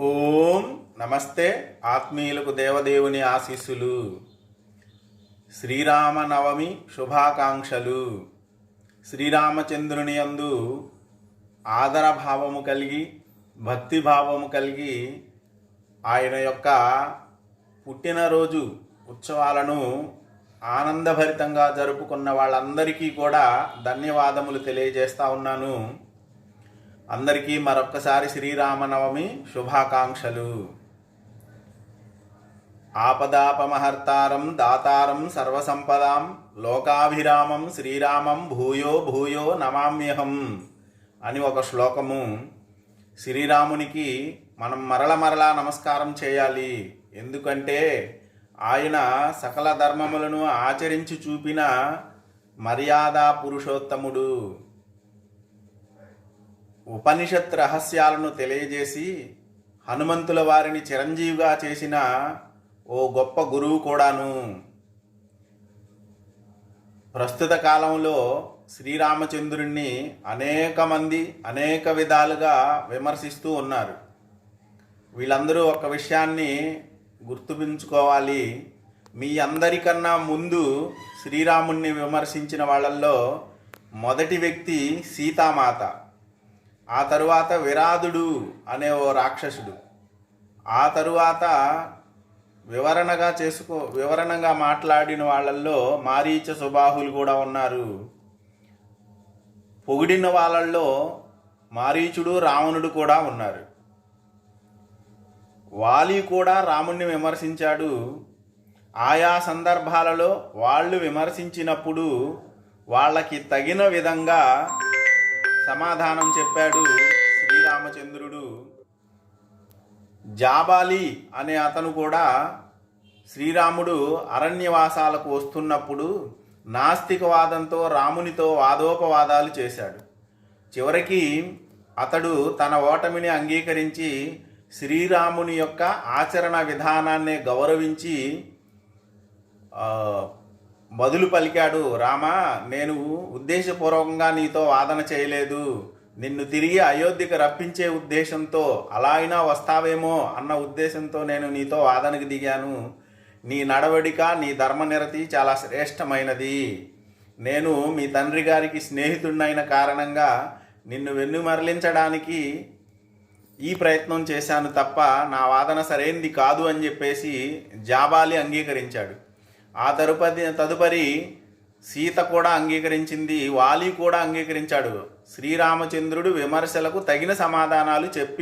ఓం నమస్తే ఆత్మీయులకు దేవదేవుని ఆశీస్సులు. శ్రీరామనవమి శుభాకాంక్షలు. శ్రీరామచంద్రుని యందు ఆదరభావము కలిగి భక్తిభావము కలిగి ఆయన యొక్క పుట్టినరోజు ఉత్సవాలను ఆనందభరితంగా జరుపుకున్న వాళ్ళందరికీ కూడా ధన్యవాదములు తెలియజేస్తా ఉన్నాను. అందరికీ మరొక్కసారి శ్రీరామనవమి శుభాకాంక్షలు. ఆపదాపమహర్తారం దాతారం సర్వసంపదాం లోకాభిరామం శ్రీరామం భూయో భూయో నమామ్యహం అని ఒక శ్లోకము. శ్రీరామునికి మనం మరల మరలా నమస్కారం చేయాలి. ఎందుకంటే ఆయన సకల ధర్మములను ఆచరించి చూపిన మర్యాదా పురుషోత్తముడు. ఉపనిషత్ రహస్యాలను తెలియజేసి హనుమంతుల వారిని చిరంజీవిగా చేసిన ఓ గొప్ప గురువు కూడాను. ప్రస్తుత కాలంలో శ్రీరామచంద్రుణ్ణి అనేక మంది అనేక విధాలుగా విమర్శిస్తూ ఉన్నారు. వీళ్ళందరూ ఒక విషయాన్ని గుర్తుపించుకోవాలి. మీ అందరికన్నా ముందు శ్రీరాముణ్ణి విమర్శించిన వాళ్ళల్లో మొదటి వ్యక్తి సీతామాత. ఆ తరువాత విరాధుడు అనే ఓ రాక్షసుడు. ఆ తరువాత వివరణగా చేసుకో వివరణగా మాట్లాడిన వాళ్ళల్లో మారీచ సుబాహులు కూడా ఉన్నారు. పొగిడిన వాళ్ళల్లో మారీచుడు రావణుడు కూడా ఉన్నారు. వాలి కూడా రాముణ్ణి విమర్శించాడు. ఆయా సందర్భాలలో వాళ్ళు విమర్శించినప్పుడు వాళ్ళకి తగిన విధంగా సమాధానం చెప్పాడు శ్రీరామచంద్రుడు. జాబాలి అనే అతను కూడా శ్రీరాముడు అరణ్యవాసాలకు వస్తున్నప్పుడు నాస్తికవాదంతో రామునితో వాదోపవాదాలు చేశాడు. చివరికి అతడు తన ఓటమిని అంగీకరించి శ్రీరాముని యొక్క ఆచరణ విధానాన్ని గౌరవించి బదులు పలికాడు రామా నేను ఉద్దేశపూర్వకంగా నీతో వాదన చేయలేదు. నిన్ను తిరిగి అయోధ్యకు రప్పించే ఉద్దేశంతో అలా అయినా వస్తావేమో అన్న ఉద్దేశంతో నేను నీతో వాదనకు దిగాను. నీ నడవడిక నీ ధర్మనిరతి చాలా శ్రేష్టమైనది. నేను మీ తండ్రి గారికి స్నేహితుడినైన కారణంగా నిన్ను వెన్ను మరలించడానికి ఈ ప్రయత్నం చేశాను తప్ప నా వాదన సరైంది కాదు అని చెప్పేసి జాబాలి అంగీకరించాడు. ఆ తరుపతి తదుపరి సీత కూడా అంగీకరించింది వాలి కూడా అంగీకరించాడు. శ్రీరామచంద్రుడు విమర్శలకు తగిన సమాధానాలు చెప్పి